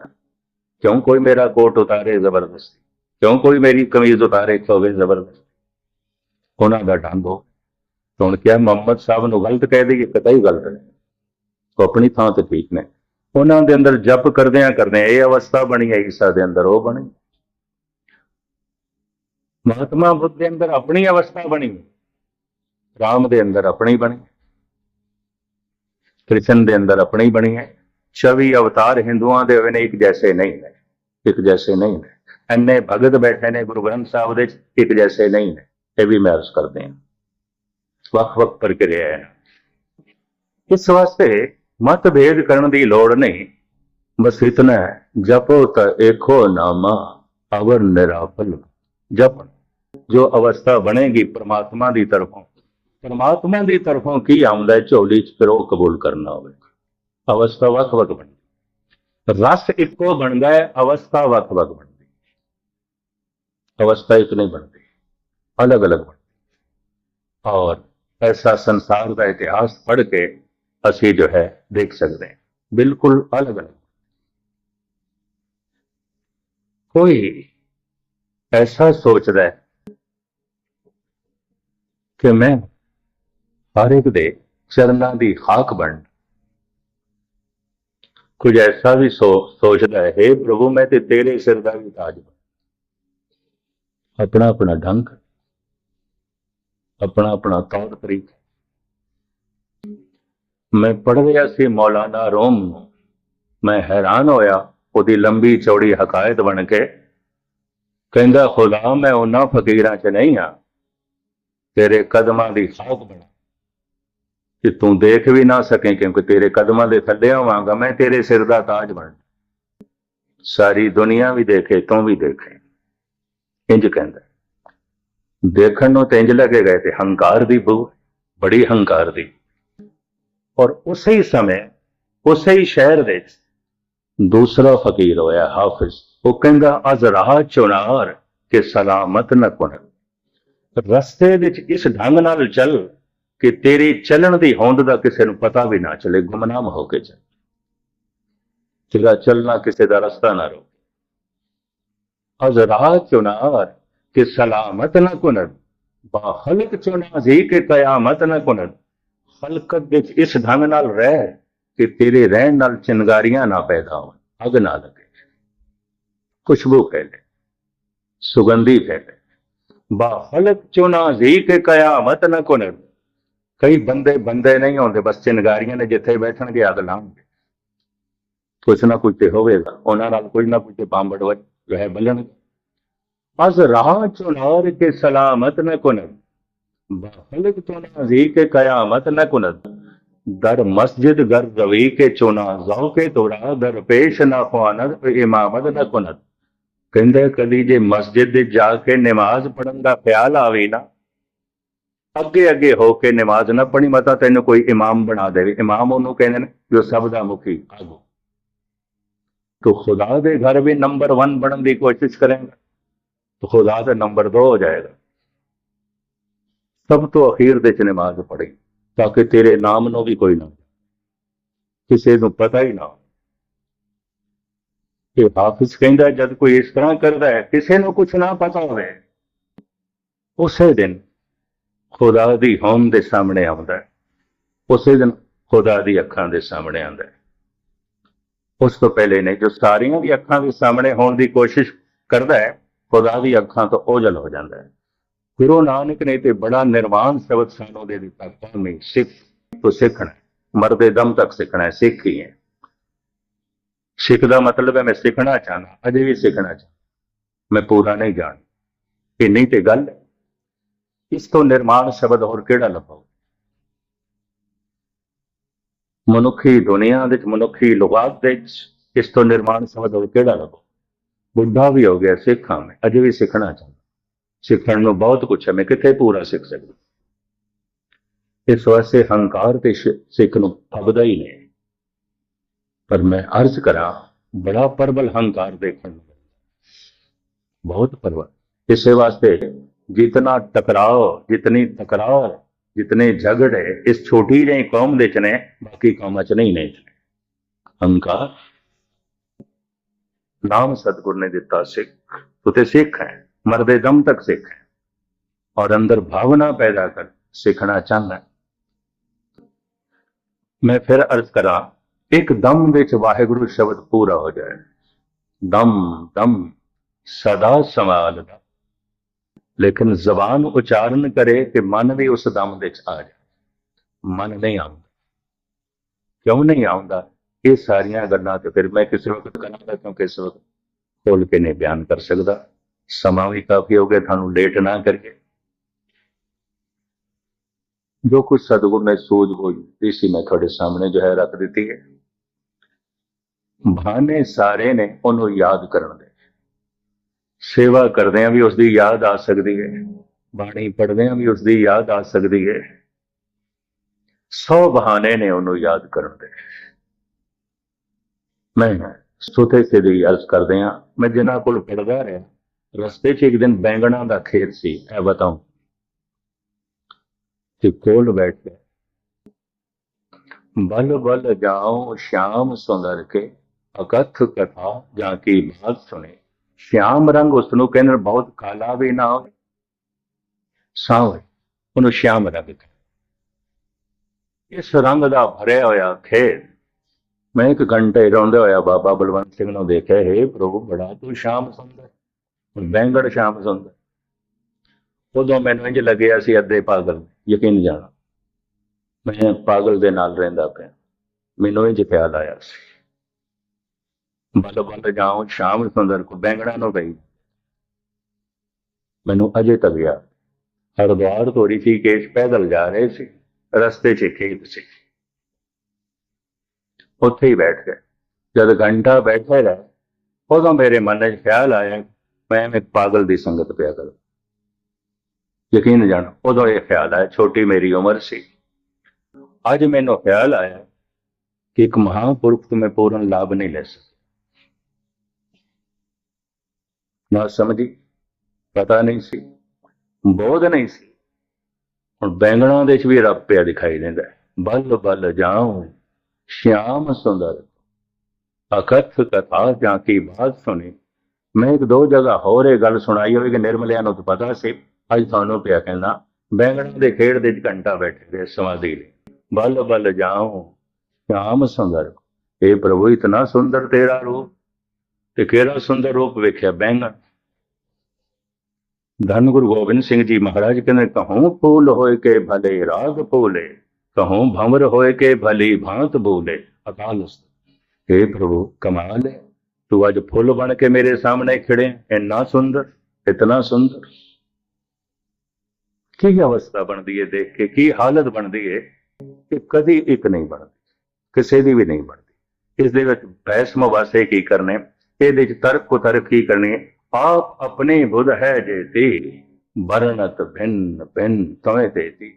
ਕਿਉਂ ਕੋਈ ਮੇਰਾ ਕੋਟ ਉਤਾਰੇ ਜ਼ਬਰਦਸਤੀ? ਕਿਉਂ ਕੋਈ ਮੇਰੀ ਕਮੀਜ਼ ਉਤਾਰੇ ਖੋਵੇ ਜ਼ਬਰਦਸਤੀ? ਉਹਨਾਂ ਦਾ ਡੰਗ ਹੋ ਹੁਣ ਕਿਹਾ ਮੁਹੰਮਦ ਸਾਹਿਬ ਨੂੰ ਗਲਤ ਕਹਿ ਦੇਈਏ ਕਤਈ ਗਲਤ ਨੇ ਉਹ ਆਪਣੀ ਥਾਂ ਤੇ ਠੀਕ ਨੇ। ਉਹਨਾਂ ਦੇ ਅੰਦਰ ਜਪ ਕਰਦਿਆਂ ਕਰਦਿਆਂ ਇਹ ਅਵਸਥਾ ਬਣੀ ਹੈ, ਈਸਾ ਦੇ ਅੰਦਰ ਉਹ ਬਣੀ। ਮਹਾਤਮਾ ਬੁੱਧ ਦੇ ਅੰਦਰ ਆਪਣੀ ਅਵਸਥਾ ਬਣੀ। ਰਾਮ ਦੇ ਅੰਦਰ ਆਪਣੀ ਬਣੀ। ਕ੍ਰਿਸ਼ਨ ਦੇ ਅੰਦਰ ਆਪਣੀ ਬਣੀ ਹੈ। ਛਵੀ ਅਵਤਾਰ ਹਿੰਦੂਆਂ ਦੇ ਹੋਏ ਨੇ ਇੱਕ ਜੈਸੇ ਨਹੀਂ ਨੇ। ਇੱਕ ਜੈਸੇ ਨਹੀਂ ਨੇ। ਐਨੇ ਭਗਤ ਬੈਠੇ ਨੇ ਗੁਰੂ ਗ੍ਰੰਥ ਸਾਹਿਬ ਦੇ ਇੱਕ ਜੈਸੇ ਨਹੀਂ ਨੇ। ਇਹ ਵੀ ਮੈਂ ਅਰਜ਼ ਕਰਦੇ ਹਾਂ। ਵੱਖ-ਵੱਖ ਪ੍ਰਕਿਰਿਆ ਹੈ। ਇਸ ਵਾਸਤੇ ਮਤਭੇਦ ਕਰਨ ਦੀ ਲੋੜ ਨਹੀਂ। ਬਸ ਇਤਨਾ ਹੈ, ਜਪੋ ਤਾਂ ਏਕੋ ਨਾਮਾ ਅਵਰ ਨਿਰਾਪਲ ਜਪ ਜੋ ਅਵਸਥਾ ਬਣੇਗੀ ਪ੍ਰਮਾਤਮਾ ਦੀ ਤਰਫੋਂ ਪਰਮਾਤਮਾ ਦੀ ਤਰਫੋਂ ਕੀ ਆਉਂਦਾ ਝੋਲੀ ਚ ਫਿਰ ਉਹ ਕਬੂਲ ਕਰਨਾ ਹੋਵੇਗਾ ਅਵਸਥਾ ਵੱਖ-ਵੱਖ ਬਣਦੀ ਰਸ ਇੱਕੋ ਬਣਦਾ ਹੈ ਅਵਸਥਾ ਵੱਖ-ਵੱਖ ਬਣਦੀ ਅਵਸਥਾ ਇੱਕ ਨਹੀਂ ਬਣਦੀ। ਅਲੱਗ-ਅਲੱਗ ਬਣਦੀ ਔਰ ਐਸਾ ਸੰਸਾਰ ਦਾ ਇਤਿਹਾਸ ਪੜ੍ਹ ਕੇ ਅਸੀਂ ਜੋ ਹੈ ਦੇਖ ਸਕਦੇ ਹਾਂ। ਬਿਲਕੁਲ ਅਲੱਗ-ਅਲੱਗ। ਕੋਈ ਐਸਾ ਸੋਚਦਾ ਹੈ ਕਿ ਮੈਂ ਹਰ ਇੱਕ ਦੇ ਚਰਨਾਂ ਦੀ ਖਾਕ ਬਣ ਕੁਝ ਐਸਾ ਵੀ ਸੋ, ਸੋਚਦਾ ਹੈ हे ਪ੍ਰਭੂ, ਮੈਂ ਤੇ ਤੇਰੇ ਸਿਰ ਦਾ ਵੀ ਤਾਜ ਬਣ। ਆਪਣਾ ਆਪਣਾ ਢੰਗ ਆਪਣਾ ਆਪਣਾ ਤੌਰ ਤਰੀਕਾ ਮੈਂ ਪੜ੍ਹ ਰਿਹਾ ਸੀ ਮੌਲਾਨਾ ਰੋਮ ਨੂੰ। ਮੈਂ ਹੈਰਾਨ ਹੋਇਆ, ਉਹਦੀ ਲੰਬੀ ਚੌੜੀ ਹਕਾਇਤ ਬਣ ਕੇ। ਕਹਿੰਦਾ, ਖੁਦਾ, ਮੈਂ ਉਹਨਾਂ ਫਕੀਰਾਂ 'ਚ ਨਹੀਂ ਆ ਤੇਰੇ ਕਦਮਾਂ ਦੀ ਖਾਕ ਬਣਾ। ਕਿ ਤੂੰ ਦੇਖ ਵੀ ਨਾ ਸਕੇ ਕਿਉਂਕਿ ਤੇਰੇ ਕਦਮਾਂ ਦੇ ਥੱਲੇ ਹੋਵਾਂਗਾ ਮੈਂ ਤੇਰੇ ਸਿਰ ਦਾ ਤਾਜ ਬਣ ਸਾਰੀ ਦੁਨੀਆ ਵੀ ਦੇਖੇ, ਤੂੰ ਵੀ ਦੇਖੇ। ਇੰਜ ਕਹਿੰਦਾ। ਦੇਖਣ ਨੂੰ ਤੇ ਇੰਜ ਲੱਗੇਗਾ ਤੇ ਹੰਕਾਰ ਦੀ ਬੂ ਬੜੀ ਹੰਕਾਰ ਦੀ। ਔਰ ਉਸੇ ਹੀ ਸਮੇਂ, ਉਸੇ ਹੀ ਸ਼ਹਿਰ ਵਿੱਚ ਦੂਸਰਾ ਫਕੀਰ ਹੋਇਆ, ਹਾਫਿਜ਼। ਉਹ ਕਹਿੰਦਾ, ਅਜ਼ ਰਾਹ ਚੁਨਾਰ ਕਿ ਸਲਾਮਤ ਨਾ ਕੁਨ ਰਸਤੇ ਵਿੱਚ ਇਸ ਢੰਗ ਨਾਲ ਚੱਲ ਕਿ ਤੇਰੇ ਚੱਲਣ ਦੀ ਹੋਂਦ ਦਾ ਕਿਸੇ ਨੂੰ ਪਤਾ ਵੀ ਨਾ ਚਲੇ, ਗੁਮਨਾਮ ਹੋ ਕੇ ਚੱਲ। ਤੇਰਾ ਚੱਲਣਾ ਕਿਸੇ ਦਾ ਰਸਤਾ ਨਾ ਰੋ ਅਜ਼ਰਾ ਚੁਨਾਰ ਕਿ ਸਲਾਮਤ ਨਾ ਕੁਨਦ ਬਾ ਖਲਕ ਚੁਨਾ ਜੀ ਕਿ ਕਿਆਮਤ ਨਾ ਕੁਨਦ ਖਲਕਤ ਵਿੱਚ ਇਸ ਢੰਗ ਨਾਲ ਰਹਿ ਕਿ ਤੇਰੇ ਰਹਿਣ ਨਾਲ ਚਿੰਗਾਰੀਆਂ ਨਾ ਪੈਦਾ ਹੋਣ, ਅਗ ਨਾ ਲੱਗੇ। ਖੁਸ਼ਬੂ ਫੈਲੇ, ਸੁਗੰਧੀ ਫੈਲੇ। ਬਾ ਖਲਕ ਚੁਨਾ ਜੀ ਕਿ ਕਿਆਮਤ ਨਾ ਕੁਨਦ ਕਈ ਬੰਦੇ ਬੰਦੇ ਨਹੀਂ ਹੁੰਦੇ ਬਸ ਚਿੰਗਾਰੀਆਂ ਨੇ ਜਿੱਥੇ ਬੈਠਣਗੇ, ਅਗ ਲਾਉਣਗੇ। ਕੁਛ ਨਾ ਕੁਛ ਤੇ ਹੋਵੇਗਾ, ਉਹਨਾਂ ਨਾਲ ਕੁਝ ਨਾ ਕੁਝ ਤੇ ਵਹਿ ਬਲਣਗੇ ਰਹੇ ਬਲਣਗੇ। از راه چنار که سلامت نکند با خلق چنازی که قیامت نکند در مسجد گر روی که چنازاو که تو را در پیش نخواند امامت نکند ਕਹਿੰਦਾ ਕਦੀ ਜੇ ਮਸਜਿਦ ਦੇ ਜਾ ਕੇ ਨਮਾਜ਼ ਪੜਨ ਦਾ ਖਿਆਲ ਆਵੇ ਨਾ ਅੱਗੇ ਅੱਗੇ ਹੋ ਕੇ ਨਮਾਜ਼ ਨਾ ਪੜੀ ਮਤਾ ਤੈਨੂੰ ਕੋਈ ਇਮਾਮ ਬਣਾ ਦੇਵੇ ਇਮਾਮ ਉਹਨੂੰ ਕਹਿੰਦੇ ਨੇ ਜੋ ਸਭ ਦਾ ਮੁਖੀ ਆਗੋ ਤੋ ਖੁਦਾ ਦੇ ਘਰ ਵੀ ਨੰਬਰ 1 ਬਣਨ ਦੀ ਕੋਸ਼ਿਸ਼ ਕਰੇਗਾ तो खुदा का नंबर दो हो जाएगा सब तो अखीर ਦੇ ਚ ਨਮਾਜ਼ ਪੜ੍ਹੀ ਤਾਂ ਕਿ ਤੇਰੇ ਨਾਮ ਨੂੰ ਵੀ ਕੋਈ ਨਾ ਕਿਸੇ ਨੂੰ ਪਤਾ ਹੀ ਨਾ ਇਹ ਹਾਫਿਜ਼ ਕਹਿੰਦਾ ਜਦ ਕੋਈ ਇਸ ਤਰ੍ਹਾਂ ਕਰਦਾ ਹੈ ਕਿਸੇ ਨੂੰ ਕੁਝ ਨਾ ਪਤਾ ਹੋਵੇ ਉਸੇ ਦਿਨ ਖੁਦਾ ਦੀ ਹੋਂਦ ਦੇ ਸਾਹਮਣੇ ਆਉਂਦਾ ਹੈ ਉਸੇ ਦਿਨ ਖੁਦਾ ਦੀ ਅੱਖਾਂ ਦੇ ਸਾਹਮਣੇ ਆਉਂਦਾ ਹੈ ਉਸ ਤੋਂ ਪਹਿਲੇ ਨਹੀਂ ਜੋ ਸਾਰੀਆਂ ਦੀ ਅੱਖਾਂ ਦੇ ਸਾਹਮਣੇ ਹੋਣ ਦੀ ਕੋਸ਼ਿਸ਼ ਕਰਦਾ ਹੈ ਖੁਦਾ ਦੀ ਅੱਖਾਂ ਤੋਂ ਓਝਲ ਹੋ ਜਾਂਦਾ ਹੈ। ਗੁਰੂ ਨਾਨਕ ਨੇ ਤੇ ਬੜਾ ਨਿਰਵਾਣ ਸ਼ਬਦ ਸਾਨੂੰ ਦੇ ਦਿੱਤਾ, ਕੌਮੀ ਸਿੱਖ ਤੋਂ ਸਿੱਖਣਾ ਮਰਦੇ ਦਮ ਤੱਕ ਸਿੱਖਣਾ ਹੈ, ਸਿੱਖ ਹੀ ਹੈ। ਸਿੱਖ ਦਾ ਮਤਲਬ ਹੈ, ਮੈਂ ਸਿੱਖਣਾ ਚਾਹਨਾ ਅਜੇ ਵੀ ਸਿੱਖਣਾ ਚਾਹਨਾ ਮੈਂ ਪੂਰਾ ਨਹੀਂ ਜਾਣ ਇਹ ਨਹੀਂ ਤੇ ਗੱਲ ਇਸ ਤੋਂ ਨਿਰਮਾਣ ਸ਼ਬਦ ਹੋਰ ਕਿਹੜਾ ਲੱਭੋ? ਮਨੁੱਖੀ ਦੁਨੀਆ ਵਿੱਚ, ਮਨੁੱਖੀ ਲੁਗਾਤ ਦੇ ਵਿੱਚ ਇਸ ਤੋਂ ਨਿਰਮਾਣ ਸ਼ਬਦ ਹੋਰ ਕਿਹੜਾ ਲੱਭੋ? ਬੁੱਢਾ ਵੀ ਹੋ ਗਿਆ, ਸਿੱਖਾਂ ਮੈਂ, ਅਜੇ ਵੀ ਸਿੱਖਣਾ ਚਾਹੁੰਦਾ। ਸਿੱਖਣ ਨੂੰ ਬਹੁਤ ਕੁਛ ਹੈ, ਮੈਂ ਕਿੱਥੇ ਪੂਰਾ ਸਿੱਖ ਸਕਦਾ? ਇਸ ਵਾਸਤੇ ਹੰਕਾਰ ਤੇ ਸਿੱਖ ਨੂੰ ਫਬਦਾ ਹੀ ਨਹੀਂ। ਪਰ ਮੈਂ ਅਰਜ਼ ਕਰਾਂ, ਬੜਾ ਪਰਬਲ ਹੰਕਾਰ ਦੇਖਣ ਨੂੰ ਬਹੁਤ ਪਰਬਲ। ਇਸੇ ਵਾਸਤੇ ਜਿਤਨਾ ਟਕਰਾਓ, ਜਿਤਨੀ ਤਕਰਾਰ, ਜਿਤਨੇ ਝਗੜੇ, ਇਸ ਛੋਟੀ ਜਿਹੀ ਕੌਮ ਦੇ ਚ ਨੇ, ਬਾਕੀ ਕੌਮਾਂ ਚ ਨਹੀਂ ਨੇ। ਹੰਕਾਰ ਨਾਮ ਸਤਿਗੁਰ ਨੇ ਦਿੱਤਾ ਸਿੱਖ। ਤੂੰ ਤੇ ਸਿੱਖ ਹੈ, ਮਰਦੇ ਦਮ ਤੱਕ ਸਿੱਖ ਹੈ। ਔਰ ਅੰਦਰ ਭਾਵਨਾ ਪੈਦਾ ਕਰ, ਸਿੱਖਣਾ ਚਾਹੁੰਦਾ ਮੈਂ ਫਿਰ ਅਰਜ਼ ਕਰਾਂ, ਇੱਕ ਦਮ ਵਿੱਚ ਵਾਹਿਗੁਰੂ ਸ਼ਬਦ ਪੂਰਾ ਹੋ ਜਾਏ। ਦਮ ਦਮ, ਸਦਾ ਸੰਭਾਲਦਾ ਲੇਕਿਨ ਜ਼ਬਾਨ ਉਚਾਰਨ ਕਰੇ ਤੇ ਮਨ ਵੀ ਉਸ ਦਮ ਵਿੱਚ ਆ ਜਾਏ। ਮਨ ਨਹੀਂ ਆਉਂਦਾ। ਕਿਉਂ ਨਹੀਂ ਆਉਂਦਾ? ਇਹ ਸਾਰੀਆਂ ਗੱਲਾਂ ਤੇ ਫਿਰ ਮੈਂ ਕਿਸੇ ਵਕਤ ਕਰਾਂਗਾ ਕਿਉਂਕਿ ਇਸ ਵਕਤ ਖੋਲ ਕੇ ਨਹੀਂ ਬਿਆਨ ਕਰ ਸਕਦਾ। ਸਮਾਂ ਵੀ ਕਾਫੀ ਹੋ ਗਿਆ, ਤੁਹਾਨੂੰ ਲੇਟ ਨਾ ਕਰੀਏ। ਜੋ ਕੁਝ ਸਤਿਗੁਰ ਨੇ ਸੋਚ ਹੋਈ ਦਿੱਤੀ ਸੀ ਮੈਂ ਤੁਹਾਡੇ ਸਾਹਮਣੇ ਜੋ ਹੈ ਰੱਖ ਦਿੱਤੀ ਹੈ। ਬਹਾਨੇ ਸਾਰੇ ਨੇ ਉਹਨੂੰ ਯਾਦ ਕਰਨ ਦੇ। ਸੇਵਾ ਕਰਦਿਆਂ ਵੀ ਉਸ ਦੀ ਯਾਦ ਆ ਸਕਦੀ ਹੈ। ਬਾਣੀ ਪੜ੍ਹਦਿਆਂ ਵੀ ਉਸ ਦੀ ਯਾਦ ਆ ਸਕਦੀ ਹੈ। ਸੌ ਬਹਾਨੇ ਨੇ ਉਹਨੂੰ ਯਾਦ ਕਰਨ ਦੇ। ਮੈਂ ਸੁਥੇ ਸੇ ਦੀ ਅਰਜ਼ ਕਰਦੇ ਆ ਮੈਂ ਜਿਨ੍ਹਾਂ ਕੋਲ ਪੜਦਾ ਰਿਹਾ, ਰਸਤੇ 'ਚ ਇੱਕ ਦਿਨ ਬੈਂਗਣਾ ਦਾ ਖੇਤ ਸੀ, ਇਹ ਬਤਾਉ। ਤੇ ਕੋਲ ਬੈਠ ਕੇ ਬਲ ਬਲ ਜਾਓ ਸ਼ਾਮ ਸੁੰਦਰ ਕੇ ਅਕਥ ਕਥਾ ਜਾਂ ਕੀ ਬਾਤ ਸੁਣੇ। ਸ਼ਾਮ ਰੰਗ ਉਸ ਨੂੰ ਕਹਿੰਦੇ, ਬਹੁਤ ਕਾਲਾ ਵੀ ਨਾ ਹੋਵੇ। ਸਾਵ ਉਹਨੂੰ ਸ਼ਾਮ ਰੰਗ ਇਸ ਰੰਗ ਦਾ ਭਰਿਆ ਹੋਇਆ ਖੇਤ ਮੈਂ ਇੱਕ ਘੰਟੇ ਰੋਂਦੇ ਹੋਇਆ, ਬਾਬਾ ਬਲਵੰਤ ਸਿੰਘ ਨੂੰ ਦੇਖਿਆ, ਹੈ ਪ੍ਰਭੂ ਬੜਾ ਤੂੰ ਸ਼ਾਮ ਸੁੰਦਰ ਵੈਂਗੜ ਸ਼ਾਮ ਸੁੰਦਰ ਉਦੋਂ ਮੈਨੂੰ ਇੰਜ ਲੱਗਿਆ ਸੀ, ਅੱਧੇ ਪਾਗਲ, ਯਕੀਨ ਜਾਣਾ। ਮੈਂ ਪਾਗਲ ਦੇ ਨਾਲ ਰਹਿੰਦਾ ਪਿਆ। ਮੈਨੂੰ ਇੰਜ ਖਿਆਲ ਆਇਆ ਸੀ। ਬਲ ਬਲ ਜਾਉਂ ਸ਼ਾਮ ਸੁੰਦਰ ਕੋ ਬੈਂਗੜਾ ਨੂੰ ਗਈ। ਮੈਨੂੰ ਅਜੇ ਤੱਕ ਯਾਦ ਹਰਦੁਆਰ ਤੋਂ ਰਿਸ਼ੀਕੇਸ਼ ਪੈਦਲ ਜਾ ਰਹੇ ਸੀ, ਰਸਤੇ 'ਚ ਖੇਤ ਸੀ। ਉੱਥੇ ਹੀ ਬੈਠ ਗਏ। ਜਦ ਘੰਟਾ ਬੈਠਾ ਰਹੇ, ਉਦੋਂ ਮੇਰੇ ਮਨ 'ਚ ਖਿਆਲ ਆਇਆ, ਮੈਂ ਇੱਕ ਪਾਗਲ ਦੀ ਸੰਗਤ ਪਿਆ ਕਰ। ਯਕੀਨ ਜਾਣ, ਉਦੋਂ ਇਹ ਖਿਆਲ ਆਇਆ, ਛੋਟੀ ਮੇਰੀ ਉਮਰ ਸੀ। ਅੱਜ ਮੈਨੂੰ ਖਿਆਲ ਆਇਆ ਕਿ ਇੱਕ ਮਹਾਂਪੁਰਖ ਤੋਂ ਮੈਂ ਪੂਰਨ ਲਾਭ ਨਹੀਂ ਲੈ ਸਕਦਾ ਨਾ ਸਮਝੀ, ਪਤਾ ਨਹੀਂ ਸੀ, ਬੋਧ ਨਹੀਂ ਸੀ। ਹੁਣ ਬੈਂਗਣਾ ਦੇ ਚ ਵੀ ਰੱਬ ਪਿਆ ਦਿਖਾਈ ਦਿੰਦਾ ਬੱਲ ਬੱਲ ਬਲ ਜਾਉ ਸ਼ਿਆਮ ਸੁੰਦਰ ਅਕਥ ਕਥਾ ਜਾਂ ਕੀ ਬਾਤ ਸੁਣੀ ਮੈਂ ਇੱਕ ਦੋ ਜਗ੍ਹਾ ਹੋਰ ਇਹ ਗੱਲ ਸੁਣਾਈ ਹੋਵੇ ਕਿ ਨਿਰਮਲਿਆਂ ਨੂੰ ਤਾਂ ਪਤਾ ਸੀ ਅੱਜ ਤੁਹਾਨੂੰ ਪਿਆ ਕਹਿੰਦਾ ਬੈਂਗਣਾ ਦੇ ਖੇਡ ਦੇ ਘੰਟਾ ਬੈਠੇ ਦੇ ਸਮਾਧੀ ਲਈ ਬਲ ਬਲ ਜਾਉ ਸ਼ਾਮ ਸੁੰਦਰ ਇਹ ਪ੍ਰਭੂ ਇਤਨਾ ਸੁੰਦਰ ਤੇਰਾ ਰੂਪ ਤੇ ਕਿਹੜਾ ਸੁੰਦਰ ਰੂਪ ਵੇਖਿਆ ਬੈਂਗਣ ਧੰਨ ਗੁਰੂ ਗੋਬਿੰਦ ਸਿੰਘ ਜੀ ਮਹਾਰਾਜ ਕਹਿੰਦੇ ਕਹੂੰ ਫੂਲ ਹੋਏ ਕੇ ਭਲੇ ਰਾਗ ਫੂਲੇ ਕਹੂੰ ਭੰਵਰ ਹੋਏ ਕੇ ਭਲੀ ਭਾਂਤ ਬੋਲੇ ਅਕਾਲ ਉਸਤਤ हे ਪ੍ਰਭੂ ਕਮਾਲ ਹੈ ਤੂੰ ਅੱਜ ਫੁੱਲ ਬਣ ਕੇ ਮੇਰੇ ਸਾਹਮਣੇ ਖੜੇ ਹੈ। ਇੰਨਾ ਸੁੰਦਰ ਇਤਨਾ ਸੁੰਦਰ ਕੀ ਅਵਸਥਾ ਬਣਦੀ ਹੈ ਦੇਖ ਕੇ ਕੀ ਹਾਲਤ ਬਣਦੀ ਹੈ ਕਿ ਕਦੀ ਇੱਕ ਨਹੀਂ ਬਣਦੀ ਕਿਸੇ ਦੀ ਵੀ ਨਹੀਂ ਬਣਦੀ ਇਸ ਦੇ ਵਿੱਚ ਬਹਿਸ ਮੁਬਾਸੇ ਕੀ ਕਰਨੇ ਇਹਦੇ ਵਿੱਚ ਤਰਕ ਕੁਤਰਕ ਕੀ ਕਰਨੀ ਆਪ ਆਪਣੇ ਬੁੱਧ ਹੈ ਜੇ ਤੇ ਵਰਣਤ ਭਿੰਨ ਭਿੰਨ ਤਵੇਂ ਤੀ